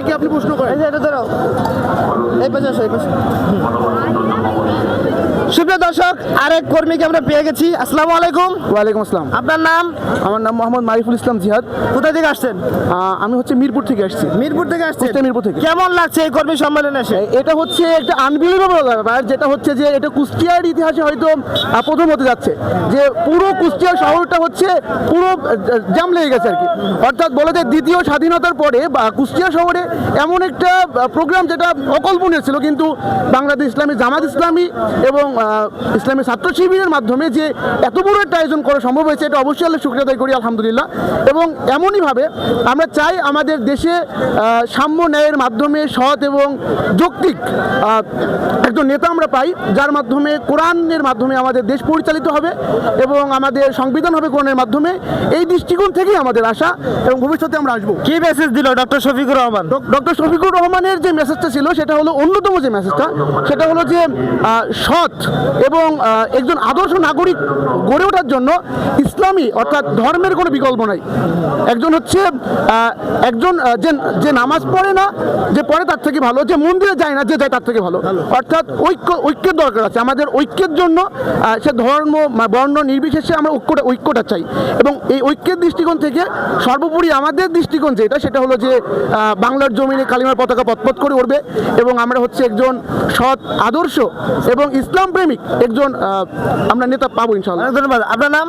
কর্মীকে আপনি প্রশ্ন করেন? এটা ধরো। এই পাশে এই পাশে। আরেক কর্মীকে আমরা পেয়ে গেছি। আসসালামু আলাইকুম। ওয়ালাইকুম আসসালাম। আপনার নাম? আমার নাম মোহাম্মদ মারিফুল ইসলাম জিহাদ। কোথা থেকে আসছেন? আমি হচ্ছে মিরপুর থেকে আসছি। মিরপুর থেকে কুষ্টিয়া মিরপুর থেকে। কেমন লাগছে এই কর্মী সম্মেলনে এসে? এটা হচ্ছে একটা আনবিলিভেবল ব্যাপার যেটা হচ্ছে যে এটা কুষ্টিয়ার ইতিহাসে হয়তো প্রথম হতে যাচ্ছে। যে পুরো কুষ্টিয়া শহরটা হচ্ছে পুরো জাম লেগে গেছে আর কি। অর্থাৎ বলা যায় দ্বিতীয় স্বাধীনতার পরে বা কুষ্টিয়া শহরে এমন একটা প্রোগ্রাম যেটা অকল্পনীয় ছিল কিন্তু বাংলাদেশ ইসলামী জামাত ইসলামী এবং আহ, ইসলামী ছাত্র শিবিরের মাধ্যমে যে এত বড় একটা আয়োজন করা সম্ভব হয়েছে এটা অবশ্যই আল্লাহ শুক্রিয়া আদায় করি আলহামদুলিল্লাহ। এবং এমনইভাবে আমরা চাই আমাদের দেশে সাম্য ন্যায়ের মাধ্যমে সৎ এবং যৌক্তিক একজন নেতা আমরা পাই যার মাধ্যমে কোরআনের মাধ্যমে আমাদের দেশ পরিচালিত হবে এবং আমাদের সংবিধান হবে কোরআনের মাধ্যমে। এই দৃষ্টিকোণ থেকেই আমাদের আশা এবং ভবিষ্যতে আমরা আসব। কি মেসেজ দিল ডক্টর শফিকুর রহমান? ডক্টর শফিকুর রহমানের যে মেসেজটা ছিল সেটা হলো অন্যতম যে মেসেজটা সেটা হলো যে সৎ এবং একজন আদর্শ নাগরিক গড়ে ওঠার জন্য ইসলামী অর্থাৎ ধর্মের কোনো বিকল্প নাই। একজন হচ্ছে একজন যে যে নামাজ পড়ে না, যে পড়ে তার থেকে ভালো, যে মন্দিরে যায় না, যে যায় তার থেকে ভালো। অর্থাৎ ঐক্য, ঐক্যের দরকার আছে। আমাদের ঐক্যের জন্য সে ধর্ম বর্ণ নির্বিশেষে আমরা ঐক্যটা ঐক্যটা চাই। এবং এই ঐক্যের দৃষ্টিকোণ থেকে সর্বোপরি আমাদের দৃষ্টিকোণ যেটা, সেটা হলো যে বাংলার জমিনে কালিমার পতাকা পথপথ করে উঠবে এবং আমরা হচ্ছে একজন সৎ আদর্শ এবং ইসলাম প্রেমিক, একজন আমরা নেতা পাবো ইনশাল্লাহ ধন্যবাদ। আপনার নাম?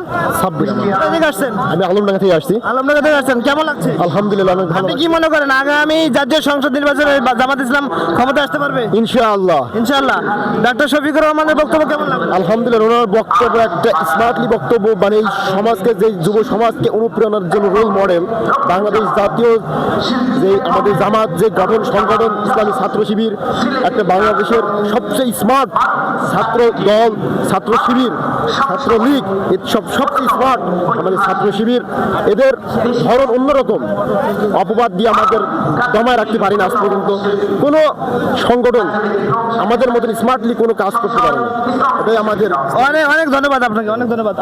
কোথা থেকে আসছেন? আমি আলমডাঙ্গা থেকে আসছি। আলমনগর থেকে আসছেন। কেমন লাগছে? আলহামদুলিল্লাহ অনেক ভালো আপনি কি মনে করেন আগামী জাতীয় সংসদ নির্বাচনে জামাত ইসলাম ক্ষমতা আসতে পারবে? ইনশাআল্লাহ। ইনশাআল্লাহ। ডক্টর শফিকুর রহমানের বক্তব্য কেমন লাগল? আলহামদুলিল্লাহ ওনার বক্তব্য একটা স্মার্টলি বক্তব্য মানে এই সমাজকে যে যুব সমাজকে অনুপ্রেরণার জন্য রোল মডেল বাংলাদেশ জাতীয় যে আমাদের জামাত যে গঠন সংগঠন ইসলামী ছাত্র শিবির একটা বাংলাদেশের সবচেয়ে স্মার্ট ছাত্র দল ছাত্র শিবির, ছাত্র লীগ সব সবচেয়ে স্মার্ট আমাদের ছাত্র শিবির। এদের ধরন অন্যরকম। অপবাদ দিয়ে আমাদের দমায় রাখতে পারি না আজ পর্যন্ত। কোনো সংগঠন আমাদের মতন স্মার্টলি কোনো কাজ করতে পারে না। এটাই আমাদের অনেক অনেক ধন্যবাদ আপনাকে, অনেক ধন্যবাদ।